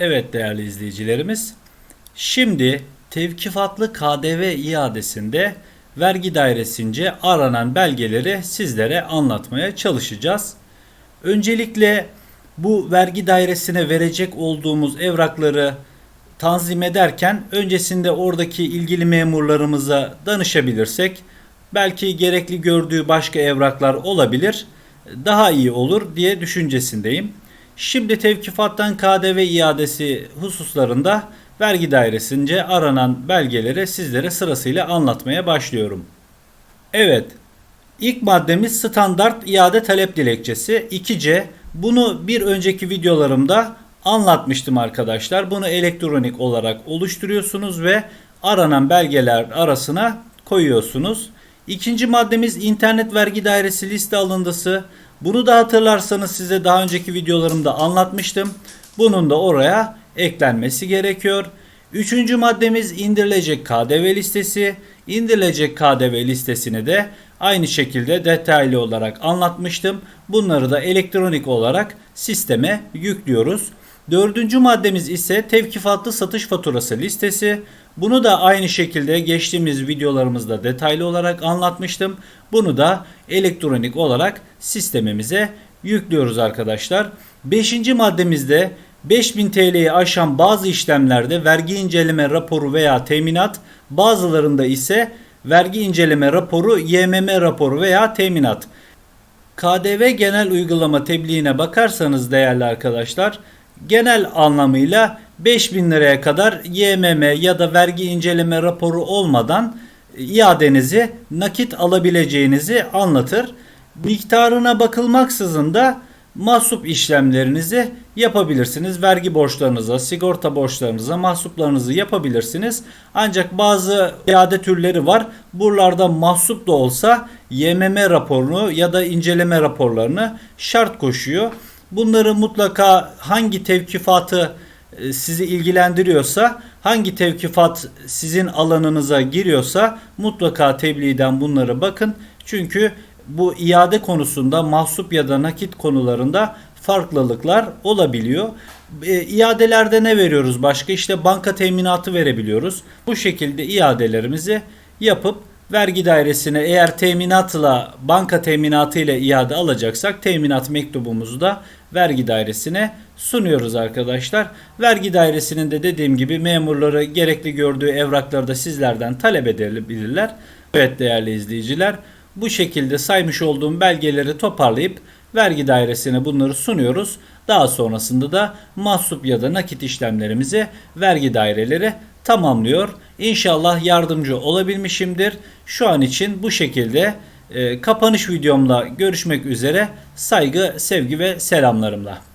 Evet değerli izleyicilerimiz. Şimdi tevkifatlı KDV iadesinde vergi dairesince aranan belgeleri sizlere anlatmaya çalışacağız. Öncelikle bu vergi dairesine verecek olduğumuz evrakları tanzim ederken öncesinde oradaki ilgili memurlarımıza danışabilirsek belki gerekli gördüğü başka evraklar olabilir. Daha iyi olur diye düşüncesindeyim. Şimdi tevkifattan KDV iadesi hususlarında vergi dairesince aranan belgeleri sizlere sırasıyla anlatmaya başlıyorum. Evet, ilk maddemiz standart iade talep dilekçesi 2C. Bunu bir önceki videolarımda anlatmıştım arkadaşlar. Bunu elektronik olarak oluşturuyorsunuz ve aranan belgeler arasına koyuyorsunuz. İkinci maddemiz internet vergi dairesi liste alındısı. Bunu da hatırlarsanız size daha önceki videolarımda anlatmıştım. Bunun da oraya eklenmesi gerekiyor. Üçüncü maddemiz indirilecek KDV listesi. İndirilecek KDV listesini de aynı şekilde detaylı olarak anlatmıştım. Bunları da elektronik olarak sisteme yüklüyoruz. Dördüncü maddemiz ise tevkifatlı satış faturası listesi. Bunu da aynı şekilde geçtiğimiz videolarımızda detaylı olarak anlatmıştım. Bunu da elektronik olarak sistemimize yüklüyoruz arkadaşlar. Beşinci maddemizde 5000 TL'yi aşan bazı işlemlerde vergi inceleme raporu veya teminat, bazılarında ise vergi inceleme raporu, YMM raporu veya teminat. KDV genel uygulama tebliğine bakarsanız değerli arkadaşlar, genel anlamıyla 5000 liraya kadar YMM ya da vergi inceleme raporu olmadan iadenizi nakit alabileceğinizi anlatır. Miktarına bakılmaksızın da mahsup işlemlerinizi yapabilirsiniz. Vergi borçlarınıza, sigorta borçlarınıza, mahsuplarınızı yapabilirsiniz. Ancak bazı iade türleri var. Buralarda mahsup da olsa YMM raporunu ya da inceleme raporlarını şart koşuyor. Bunları mutlaka hangi tevkifatı e, sizi ilgilendiriyorsa, hangi tevkifat sizin alanınıza giriyorsa mutlaka tebliğden bunlara bakın. Çünkü bu iade konusunda mahsup ya da nakit konularında farklılıklar olabiliyor. E, iadelerde ne veriyoruz başka? İşte banka teminatı verebiliyoruz. Bu şekilde iadelerimizi yapıp vergi dairesine eğer teminatla banka teminatı ile iade alacaksak teminat mektubumuzu da vergi dairesine sunuyoruz arkadaşlar. Vergi dairesinin de dediğim gibi memurları gerekli gördüğü evrakları da sizlerden talep edebilirler. Evet değerli izleyiciler bu şekilde saymış olduğum belgeleri toparlayıp vergi dairesine bunları sunuyoruz. Daha sonrasında da mahsup ya da nakit işlemlerimizi vergi daireleri tamamlıyor. İnşallah yardımcı olabilmişimdir. Şu an için bu şekilde e, kapanış videomla görüşmek üzere. Saygı, sevgi ve selamlarımla.